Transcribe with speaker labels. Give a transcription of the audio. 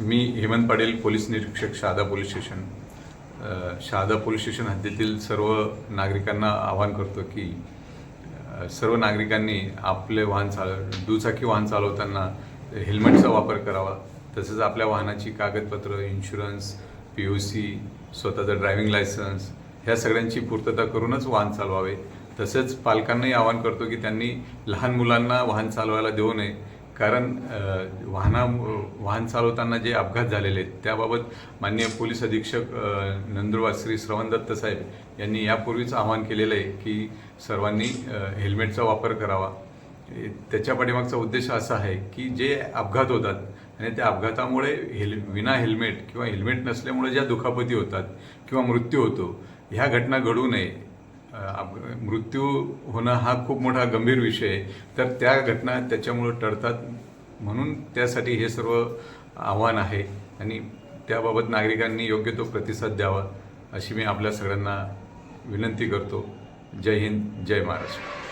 Speaker 1: मी Hemant Patil police निरीक्षक Shahada police station. Shahada police station हद्दीतील सर्व नागरिकांना आवाहन करतो की सर्व नागरिकांनी आपले वाहन चाल दुचाकी वाहन चालवताना हेल्मेटचा वापर करावा. तसेच आपल्या वाहनाची कागदपत्र इन्शुरन्स पी यू सी स्वतःचं ड्रायव्हिंग लायसन्स ह्या सगळ्यांची पूर्तता करूनच वाहन चालवावे. तसेच पालकांनाही आवाहन करतो की त्यांनी लहान मुलांना वाहन चालवायला देऊ नये. कारण वाहना वाहन चालवताना जे अपघात झालेले आहेत त्याबाबत माननीय पोलीस अधीक्षक नंदुरबार श्री श्रवण दत्त साहेब यांनी यापूर्वीच आवाहन केलेलं आहे की सर्वांनी हेल्मेटचा वापर करावा. त्याच्या पाठीमागचा उद्देश असा आहे की जे अपघात होतात आणि त्या अपघातामुळे हेल विना हेल्मेट किंवा हेल्मेट नसल्यामुळे ज्या दुखापती होतात किंवा मृत्यू होतो ह्या घटना घडू नये. मृत्यू होणं हा खूप मोठा गंभीर विषय आहे. तर त्या घटना त्याच्यामुळं टळतात म्हणून त्यासाठी हे सर्व आव्हान आहे. आणि त्याबाबत नागरिकांनी योग्य तो प्रतिसाद द्यावा अशी मी आपल्या सगळ्यांना विनंती करतो. जय हिंद जय महाराष्ट्र.